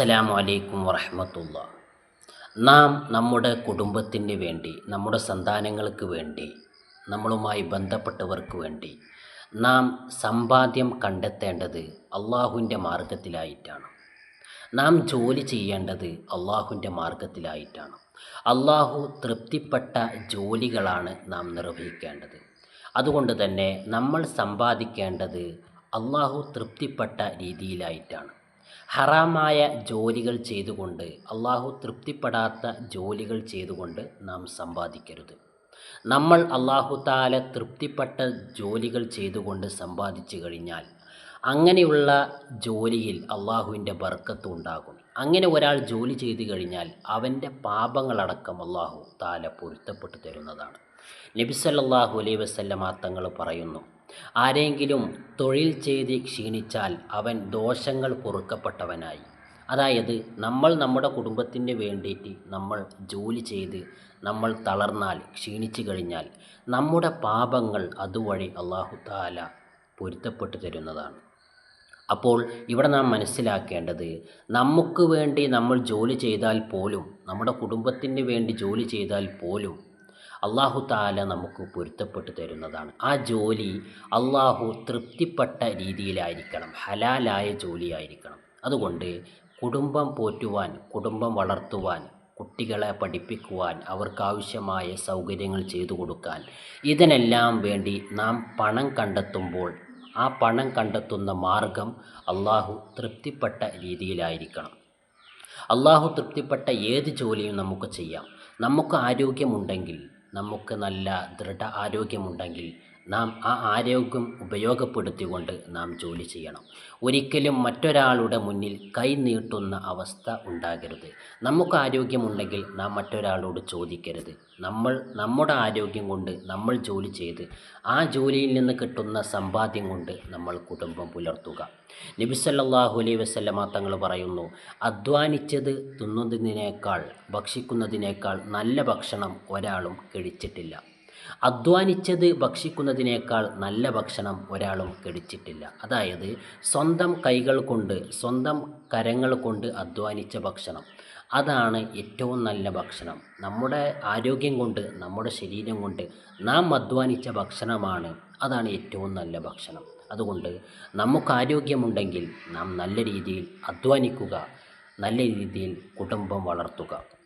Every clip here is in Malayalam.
അസ്സലാമു അലൈക്കും വറഹമത്തുള്ള. നാം നമ്മുടെ കുടുംബത്തിന് വേണ്ടി നമ്മുടെ സന്താനങ്ങൾക്ക് വേണ്ടി നമ്മളുമായി ബന്ധപ്പെട്ടവർക്ക് വേണ്ടി നാം സമ്പാദ്യം കണ്ടെത്തേണ്ടത് അള്ളാഹുവിന്റെ മാർഗത്തിലായിട്ടാണ്. നാം ജോലി ചെയ്യേണ്ടത് അള്ളാഹുവിന്റെ മാർഗത്തിലായിട്ടാണ്. അള്ളാഹു തൃപ്തിപ്പെട്ട ജോലികളാണ് നാം നിർവഹിക്കേണ്ടത്. അതുകൊണ്ട് തന്നെ നമ്മൾ സമ്പാദിക്കേണ്ടത് അള്ളാഹു തൃപ്തിപ്പെട്ട രീതിയിലായിട്ടാണ്. ഹറാമായ ജോലികൾ ചെയ്തുകൊണ്ട് അള്ളാഹു തൃപ്തിപ്പെടാത്ത ജോലികൾ ചെയ്തുകൊണ്ട് നാം സമ്പാദിക്കരുത്. നമ്മൾ അള്ളാഹു താല തൃപ്തിപ്പെട്ട ജോലികൾ ചെയ്തുകൊണ്ട് സമ്പാദിച്ചു കഴിഞ്ഞാൽ അങ്ങനെയുള്ള ജോലിയിൽ അള്ളാഹുവിന്റെ ബർക്കത്തും ഉണ്ടാകും. അങ്ങനെ ഒരാൾ ജോലി ചെയ്തു കഴിഞ്ഞാൽ അവന്റെ പാപങ്ങളടക്കം അള്ളാഹു താല പൊരുത്തപ്പെട്ടു തരുന്നതാണ്. നബിസല്ലാഹു അലൈ വസല്ലമ തങ്ങൾ പറയുന്നു ആരെങ്കിലും തൊഴിൽ ചെയ്ത് ക്ഷീണിച്ചാൽ അവൻ ദോഷങ്ങൾ പൊറുക്കപ്പെട്ടവനായി. അതായത് നമ്മൾ നമ്മുടെ കുടുംബത്തിന് വേണ്ടിയിട്ട് നമ്മൾ ജോലി ചെയ്ത് നമ്മൾ തളർന്നാൽ ക്ഷീണിച്ചു കഴിഞ്ഞാൽ നമ്മുടെ പാപങ്ങൾ അതുവഴി അള്ളാഹു താല പൊരുത്തപ്പെട്ടു തരുന്നതാണ്. അപ്പോൾ ഇവിടെ നാം മനസ്സിലാക്കേണ്ടത് നമുക്ക് വേണ്ടി നമ്മൾ ജോലി ചെയ്താൽ പോലും നമ്മുടെ കുടുംബത്തിന് വേണ്ടി ജോലി ചെയ്താൽ പോലും അള്ളാഹു താല നമുക്ക് പൊരുത്തപ്പെട്ടു തരുന്നതാണ്. ആ ജോലി അള്ളാഹു തൃപ്തിപ്പെട്ട രീതിയിലായിരിക്കണം. ഹലാലായ ജോലിയായിരിക്കണം. അതുകൊണ്ട് കുടുംബം പോറ്റുവാൻ കുടുംബം വളർത്തുവാൻ കുട്ടികളെ പഠിപ്പിക്കുവാൻ അവർക്കാവശ്യമായ സൗകര്യങ്ങൾ ചെയ്തു കൊടുക്കാൻ ഇതിനെല്ലാം വേണ്ടി നാം പണം കണ്ടെത്തുമ്പോൾ ആ പണം കണ്ടെത്തുന്ന മാർഗം അള്ളാഹു തൃപ്തിപ്പെട്ട രീതിയിലായിരിക്കണം. അള്ളാഹു തൃപ്തിപ്പെട്ട ഏത് ജോലിയും നമുക്ക് ചെയ്യാം. നമുക്ക് ആരോഗ്യമുണ്ടെങ്കിൽ നമുക്ക് നല്ല ദൃഢ ആരോഗ്യമുണ്ടെങ്കിൽ നാം ആ ആരോഗ്യം ഉപയോഗപ്പെടുത്തിക്കൊണ്ട് നാം ജോലി ചെയ്യണം. ഒരിക്കലും മറ്റൊരാളുടെ മുന്നിൽ കൈ നീട്ടുന്ന അവസ്ഥ ഉണ്ടാകരുത്. നമുക്ക് ആരോഗ്യമുണ്ടെങ്കിൽ നാം മറ്റൊരാളോട് ചോദിക്കരുത്. നമ്മൾ നമ്മുടെ ആരോഗ്യം കൊണ്ട് നമ്മൾ ജോലി ചെയ്ത് ആ ജോലിയിൽ നിന്ന് കിട്ടുന്ന സമ്പാദ്യം കൊണ്ട് നമ്മൾ കുടുംബം പുലർത്തുക. നബിസല്ലാഹു അലൈ വസ്ലമ തങ്ങൾ പറയുന്നു അധ്വാനിച്ചത് തിന്നുന്നതിനേക്കാൾ ഭക്ഷിക്കുന്നതിനേക്കാൾ നല്ല ഭക്ഷണം ഒരാളും കഴിച്ചിട്ടില്ല. അധ്വാനിച്ചത് ഭക്ഷിക്കുന്നതിനേക്കാൾ നല്ല ഭക്ഷണം ഒരാളും കഴിച്ചിട്ടില്ല. അതായത് സ്വന്തം കൈകൾ കൊണ്ട് സ്വന്തം കരങ്ങൾ കൊണ്ട് അധ്വാനിച്ച ഭക്ഷണം. അതാണ് ഏറ്റവും നല്ല ഭക്ഷണം. നമ്മുടെ ആരോഗ്യം കൊണ്ട് നമ്മുടെ ശരീരം കൊണ്ട് നാം അധ്വാനിച്ച ഭക്ഷണമാണ് അതാണ് ഏറ്റവും നല്ല ഭക്ഷണം. അതുകൊണ്ട് നമുക്ക് ആരോഗ്യമുണ്ടെങ്കിൽ നാം നല്ല രീതിയിൽ അധ്വാനിക്കുക നല്ല രീതിയിൽ കുടുംബം വളർത്തുക.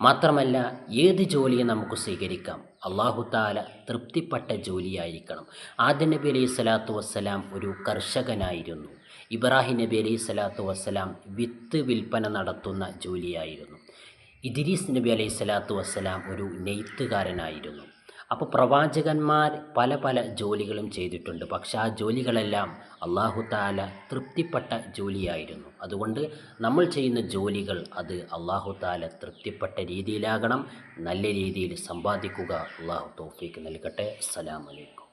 മാത്രമല്ല ഏത് ജോലിയും നമുക്ക് സ്വീകരിക്കാം. അള്ളാഹു താല തൃപ്തിപ്പെട്ട ജോലിയായിരിക്കണം. ആദ്യ നബി അലൈഹി സ്വലാത്തു വസ്സലാം ഒരു കർഷകനായിരുന്നു. ഇബ്രാഹിം നബി അലൈഹി സ്വലാത്തു വസ്സലാം വിത്ത് വിൽപ്പന നടത്തുന്ന ജോലിയായിരുന്നു. ഇദ്രീസ് നബി അലൈഹി സ്വലാത്തു വസ്സലാം ഒരു നെയ്ത്തുകാരനായിരുന്നു. അപ്പോൾ പ്രവാചകന്മാർ പല പല ജോലികളും ചെയ്തിട്ടുണ്ട്. പക്ഷെ ആ ജോലികളെല്ലാം അള്ളാഹു താല തൃപ്തിപ്പെട്ട ജോലിയായിരുന്നു. അതുകൊണ്ട് നമ്മൾ ചെയ്യുന്ന ജോലികൾ അത് അള്ളാഹു താല തൃപ്തിപ്പെട്ട രീതിയിലാകണം. നല്ല രീതിയിൽ സമ്പാദിക്കുക. അള്ളാഹു തോഫിക്ക് നൽകട്ടെ. അസ്സലാമലൈക്കും